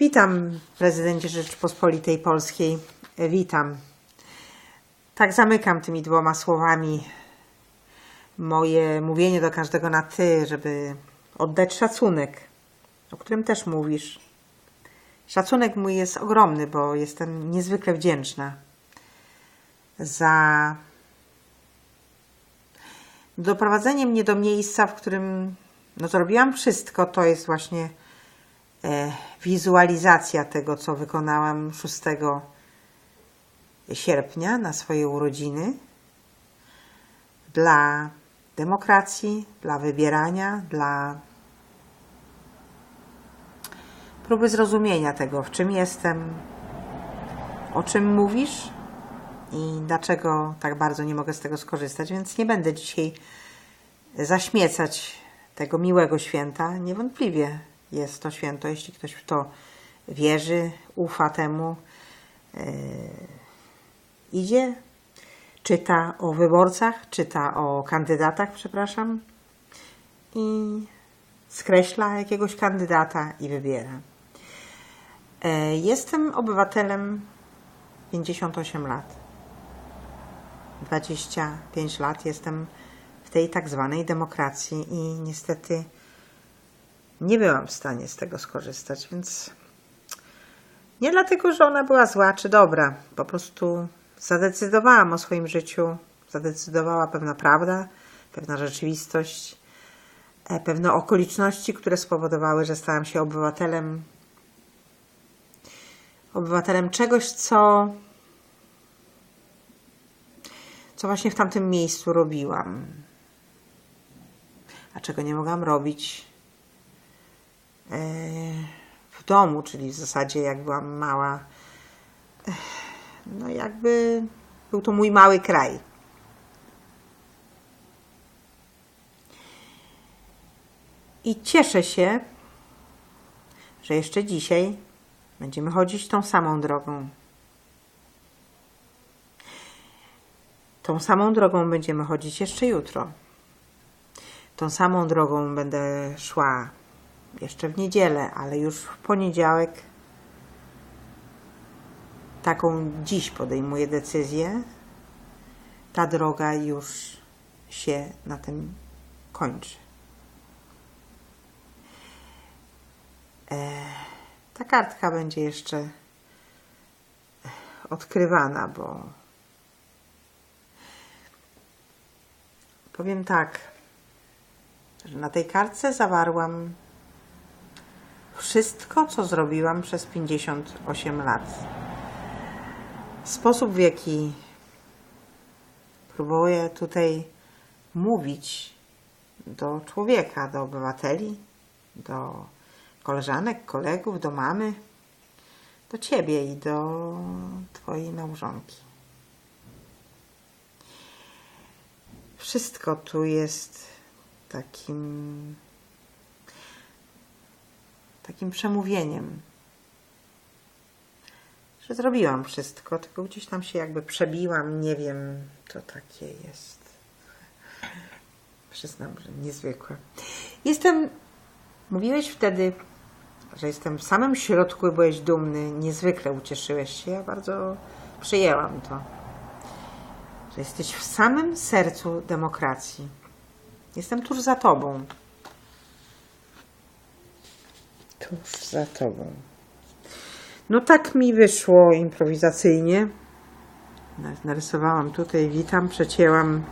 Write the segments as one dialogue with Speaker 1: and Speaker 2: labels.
Speaker 1: Witam, prezydencie Rzeczypospolitej Polskiej. Witam. Tak zamykam tymi dwoma słowami moje mówienie do każdego na ty, żeby oddać szacunek, o którym też mówisz. Szacunek mój jest ogromny, bo jestem niezwykle wdzięczna za doprowadzenie mnie do miejsca, w którym no, zrobiłam wszystko. To jest właśnie wizualizacja tego, co wykonałam 6 sierpnia na swoje urodziny dla demokracji, dla wybierania, dla próby zrozumienia tego, w czym jestem, o czym mówisz i dlaczego tak bardzo nie mogę z tego skorzystać, więc nie będę dzisiaj zaśmiecać tego miłego święta. Niewątpliwie jest to święto, jeśli ktoś w to wierzy, ufa temu, yy, idzie, czyta o wyborcach, czyta o kandydatach, przepraszam, i skreśla jakiegoś kandydata i wybiera. E, Jestem obywatelem 58 lat. 25 lat jestem w tej tak zwanej demokracji i niestety nie byłam w stanie z tego skorzystać, więc nie dlatego, że ona była zła czy dobra, po prostu zadecydowałam o swoim życiu, zadecydowała pewna prawda, pewna rzeczywistość, e, pewne okoliczności, które spowodowały, że stałam się obywatelem. Obywatelem czegoś, co co właśnie w tamtym miejscu robiłam. A czego nie mogłam robić w domu, czyli w zasadzie jak byłam mała. No jakby był to mój mały kraj. I cieszę się, że jeszcze dzisiaj będziemy chodzić tą samą drogą. Tą samą drogą będziemy chodzić jeszcze jutro. Tą samą drogą będę szła jeszcze w niedzielę, ale już w poniedziałek taką dziś podejmuję decyzję. Ta droga już się na tym kończy. E, ta kartka będzie jeszcze odkrywana, bo powiem tak, że na tej kartce zawarłam wszystko, co zrobiłam przez 58 lat. Sposób, w jaki próbuję tutaj mówić do człowieka, do obywateli, do koleżanek, kolegów, do mamy, do ciebie i do twojej małżonki. Wszystko tu jest takim takim przemówieniem, że zrobiłam wszystko, tylko gdzieś tam się jakby przebiłam, nie wiem, to takie jest. Przyznam, że niezwykłe. Jestem, mówiłeś wtedy, że jestem w samym środku i byłeś dumny, niezwykle ucieszyłeś się, ja bardzo przyjęłam to, że jesteś w samym sercu demokracji. Jestem tuż za tobą. Tuż za tobą. No tak mi wyszło improwizacyjnie. Narysowałam tutaj, witam, przecięłam.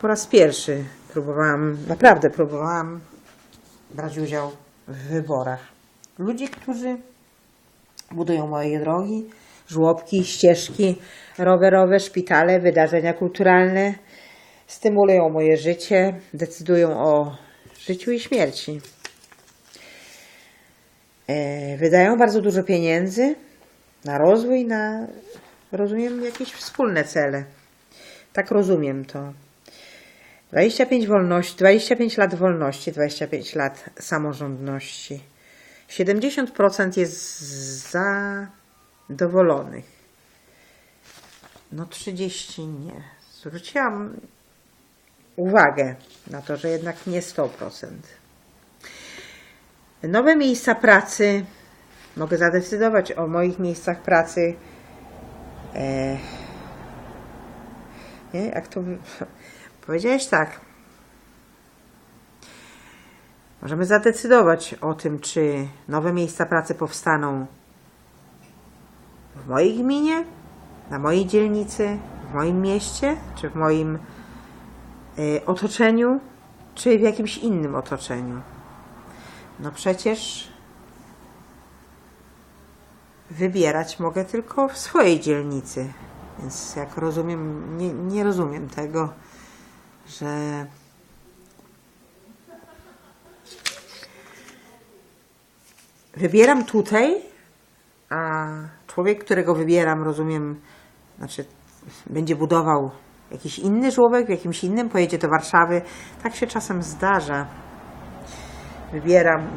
Speaker 1: Po raz pierwszy próbowałam, naprawdę próbowałam brać udział w wyborach. Ludzi, którzy budują moje drogi, żłobki, ścieżki rowerowe, szpitale, wydarzenia kulturalne, stymulują moje życie, decydują o życiu i śmierci. E, Wydają bardzo dużo pieniędzy na rozwój, na rozumiem jakieś wspólne cele. Tak rozumiem to. 25 wolności, 25 lat wolności, 25 lat samorządności. 70% jest zadowolonych. No 30 nie. Zwróciłam uwagę na to, że jednak nie 100%. Nowe miejsca pracy. Mogę zadecydować o moich miejscach pracy. E, nie, jak to. Powiedziałeś tak. Możemy zadecydować o tym, czy nowe miejsca pracy powstaną w mojej gminie, na mojej dzielnicy, w moim mieście, czy w moim y, otoczeniu, czy w jakimś innym otoczeniu. No przecież wybierać mogę tylko w swojej dzielnicy. Więc jak rozumiem, nie, nie rozumiem tego, że wybieram tutaj, a człowiek, którego wybieram, rozumiem, znaczy będzie budował jakiś inny żłobek w jakimś innym, pojedzie do Warszawy. Tak się czasem zdarza. Wybieram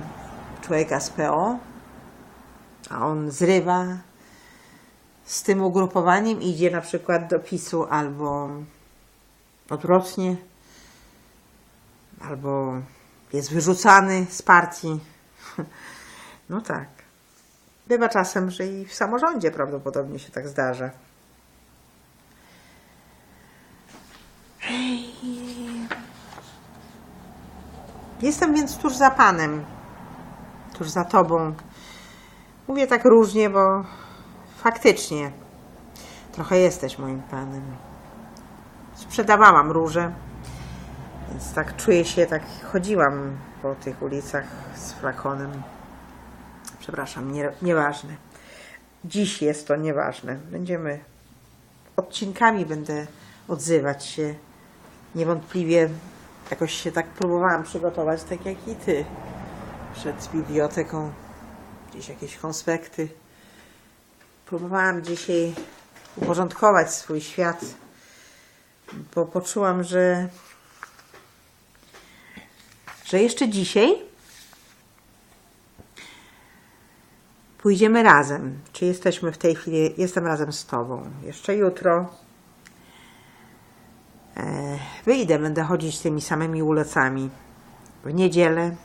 Speaker 1: człowieka z PO, a on zrywa z tym ugrupowaniem i idzie na przykład do PiSu albo odwrotnie, albo jest wyrzucany z partii. No tak. Bywa czasem, że i w samorządzie prawdopodobnie się tak zdarza. Jestem więc tuż za Panem, tuż za Tobą. Mówię tak różnie, bo faktycznie trochę jesteś moim Panem. Sprzedawałam róże, więc tak czuję się, tak chodziłam po tych ulicach z flakonem. Przepraszam, nie, nieważne. Dziś jest to nieważne. Będziemy odcinkami będę odzywać się. Niewątpliwie jakoś się tak próbowałam przygotować, tak jak i ty. Przed biblioteką. Gdzieś jakieś konspekty. Próbowałam dzisiaj uporządkować swój świat, bo poczułam, że że jeszcze dzisiaj pójdziemy razem. Czy jesteśmy w tej chwili, jestem razem z Tobą. Jeszcze jutro wyjdę, będę chodzić tymi samymi ulicami. W niedzielę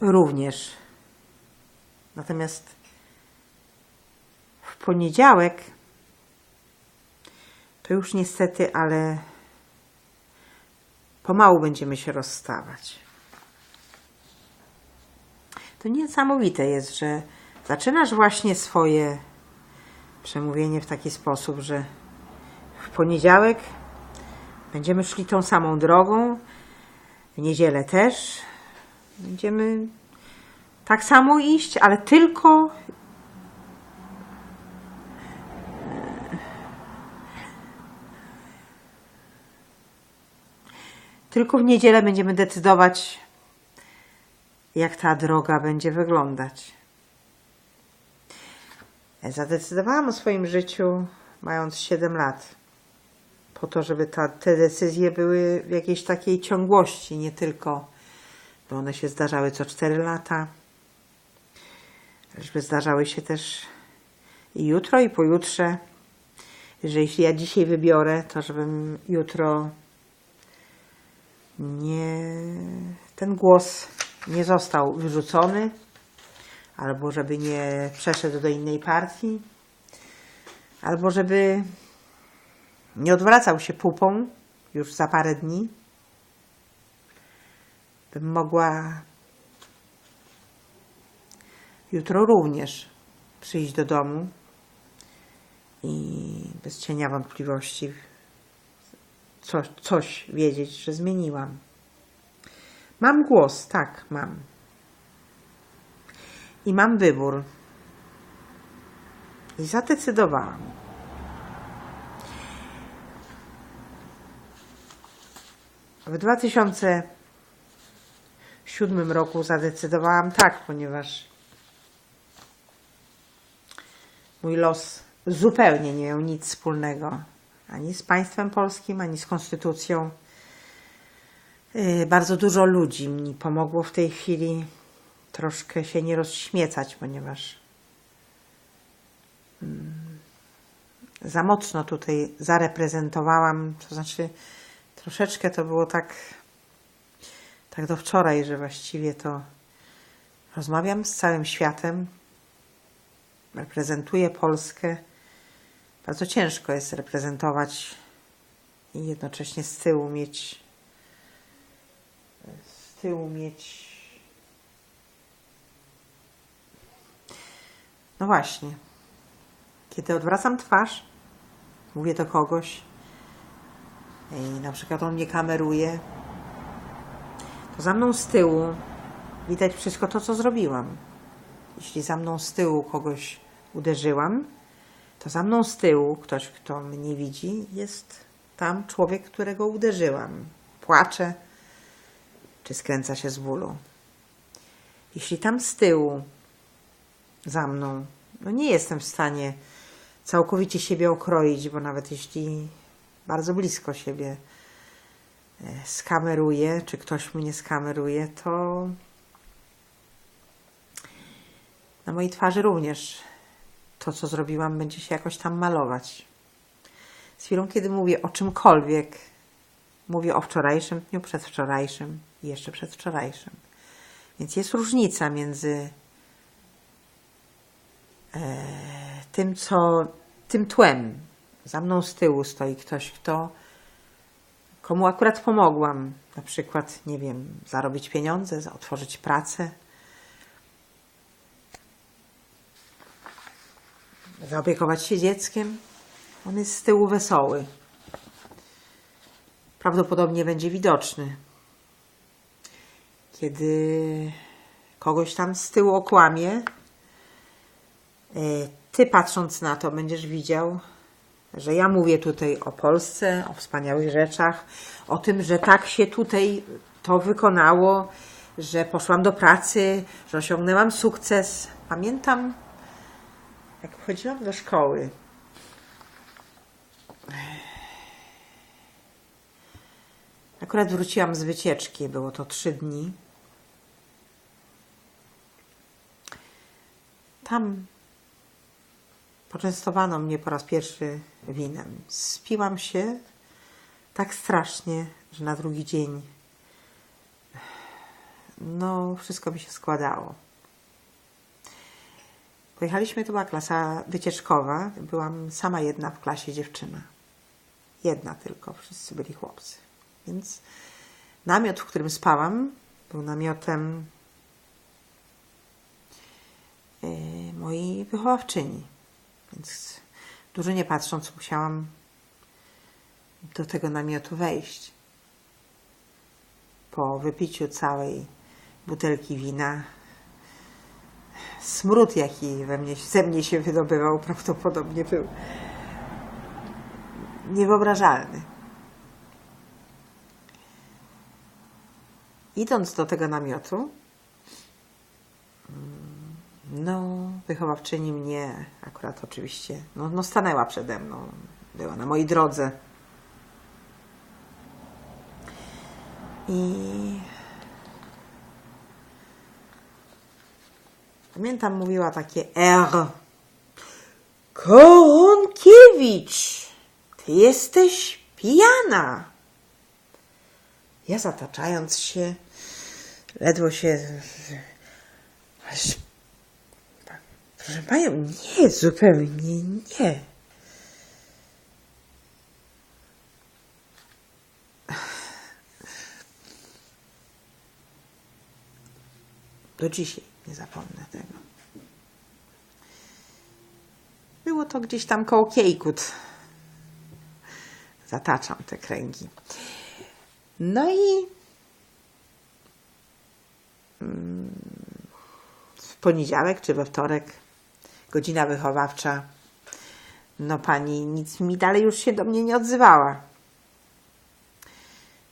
Speaker 1: również. Natomiast w poniedziałek to już niestety, ale pomału będziemy się rozstawać. To niesamowite jest, że zaczynasz właśnie swoje przemówienie w taki sposób, że w poniedziałek będziemy szli tą samą drogą, w niedzielę też będziemy tak samo iść, ale tylko tylko w niedzielę będziemy decydować, jak ta droga będzie wyglądać. Zadecydowałam o swoim życiu mając 7 lat. Po to, żeby ta, te decyzje były w jakiejś takiej ciągłości, nie tylko, by one się zdarzały co 4 lata, żeby zdarzały się też i jutro, i pojutrze. Że jeśli ja dzisiaj wybiorę, to żebym jutro nie, ten głos nie został wyrzucony, albo żeby nie przeszedł do innej partii, albo żeby nie odwracał się pupą już za parę dni, bym mogła jutro również przyjść do domu i bez cienia wątpliwości coś, coś wiedzieć, że zmieniłam. Mam głos, tak, mam. I mam wybór. I zadecydowałam. W 2007 roku zadecydowałam tak, ponieważ mój los zupełnie nie miał nic wspólnego ani z państwem polskim, ani z konstytucją. Yy, Bardzo dużo ludzi mi pomogło w tej chwili troszkę się nie rozśmiecać, ponieważ mm, za mocno tutaj zareprezentowałam, to znaczy troszeczkę to było tak tak do wczoraj, że właściwie to rozmawiam z całym światem, reprezentuję Polskę. Bardzo ciężko jest reprezentować i jednocześnie z tyłu mieć z tyłu mieć no właśnie kiedy odwracam twarz mówię do kogoś i na przykład on mnie kameruje to za mną z tyłu widać wszystko to, co zrobiłam. Jeśli za mną z tyłu kogoś uderzyłam, to za mną z tyłu ktoś, kto mnie widzi, jest tam człowiek, którego uderzyłam. Płacze czy skręca się z bólu. Jeśli tam z tyłu za mną, no nie jestem w stanie całkowicie siebie okroić, bo nawet jeśli bardzo blisko siebie e, skameruję, czy ktoś mnie skameruje, to na mojej twarzy również to, co zrobiłam, będzie się jakoś tam malować. Z chwilą, kiedy mówię o czymkolwiek, mówię o wczorajszym dniu, przedwczorajszym i jeszcze przedwczorajszym. Więc jest różnica między e, tym, co tym tłem. Za mną z tyłu stoi ktoś, kto komu akurat pomogłam, na przykład, nie wiem, zarobić pieniądze, otworzyć pracę, zaopiekować się dzieckiem. On jest z tyłu wesoły. Prawdopodobnie będzie widoczny. Kiedy kogoś tam z tyłu okłamie, e, ty patrząc na to będziesz widział, że ja mówię tutaj o Polsce, o wspaniałych rzeczach, o tym, że tak się tutaj to wykonało, że poszłam do pracy, że osiągnęłam sukces. Pamiętam, jak chodziłam do szkoły, akurat wróciłam z wycieczki, było to trzy dni. Tam poczęstowano mnie po raz pierwszy winem. Spiłam się tak strasznie, że na drugi dzień no wszystko mi się składało. Pojechaliśmy, to była klasa wycieczkowa. Byłam sama jedna w klasie dziewczyna. Jedna tylko, wszyscy byli chłopcy. Więc namiot, w którym spałam, był namiotem yy, mojej wychowawczyni. Dużo nie patrząc, musiałam do tego namiotu wejść. Po wypiciu całej butelki wina smród, jaki we mnie, ze mnie się wydobywał, prawdopodobnie był niewyobrażalny. Idąc do tego namiotu, no, wychowawczyni mnie akurat oczywiście, no, no stanęła przede mną, była na mojej drodze. I Pamiętam, mówiła takie R. Koronkiewicz, ty jesteś pijana. Ja zataczając się, ledwo się... Proszę panią, nie, zupełnie nie. Do dzisiaj nie zapomnę tego. Było to gdzieś tam koło Kiejkut. Zataczam te kręgi. No i mm, w poniedziałek czy we wtorek godzina wychowawcza. No pani nic mi dalej już się do mnie nie odzywała.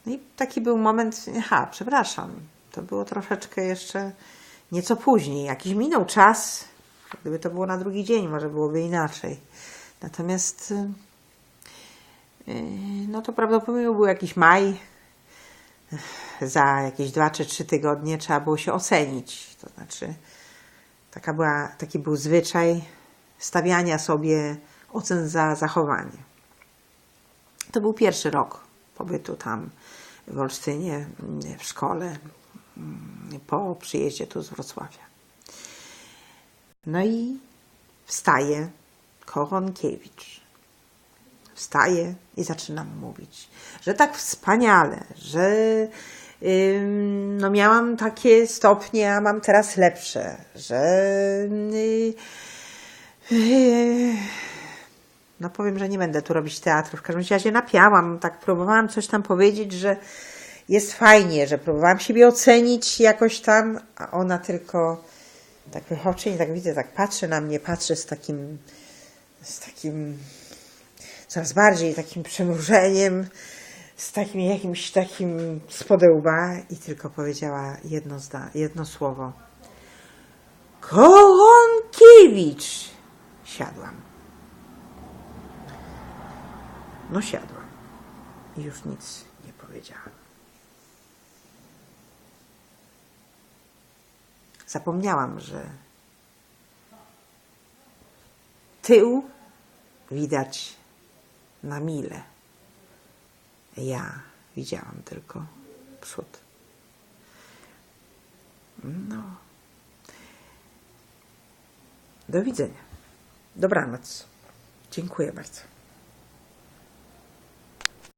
Speaker 1: No i taki był moment, aha, przepraszam, to było troszeczkę jeszcze nieco później. Jakiś minął czas, gdyby to było na drugi dzień, może byłoby inaczej. Natomiast yy, no to prawdopodobnie był jakiś maj. Za jakieś dwa czy trzy tygodnie trzeba było się ocenić. To znaczy, taka była, taki był zwyczaj stawiania sobie ocen za zachowanie. To był pierwszy rok pobytu tam w Olsztynie, w szkole, mm, po przyjeździe tu z Wrocławia. No i wstaje Koronkiewicz. Wstaje i zaczynam mówić, że tak wspaniale, że no miałam takie stopnie, a mam teraz lepsze, że yy, no powiem, że nie będę tu robić teatru. W każdym razie napiałam, tak próbowałam coś tam powiedzieć, że jest fajnie, że próbowałam siebie ocenić jakoś tam, a ona tylko tak wychowczyni, tak widzę, tak patrzy na mnie, patrzy z takim, z takim coraz bardziej takim przymrużeniem, z takim jakimś takim spodełba i tylko powiedziała jedno, zda, jedno słowo. Kołonkiewicz! Siadłam. No siadłam. I już nic nie powiedziałam. Zapomniałam, że tył widać na mile. Ja widziałam tylko przód. No. Do widzenia. Dobranoc. Dziękuję bardzo.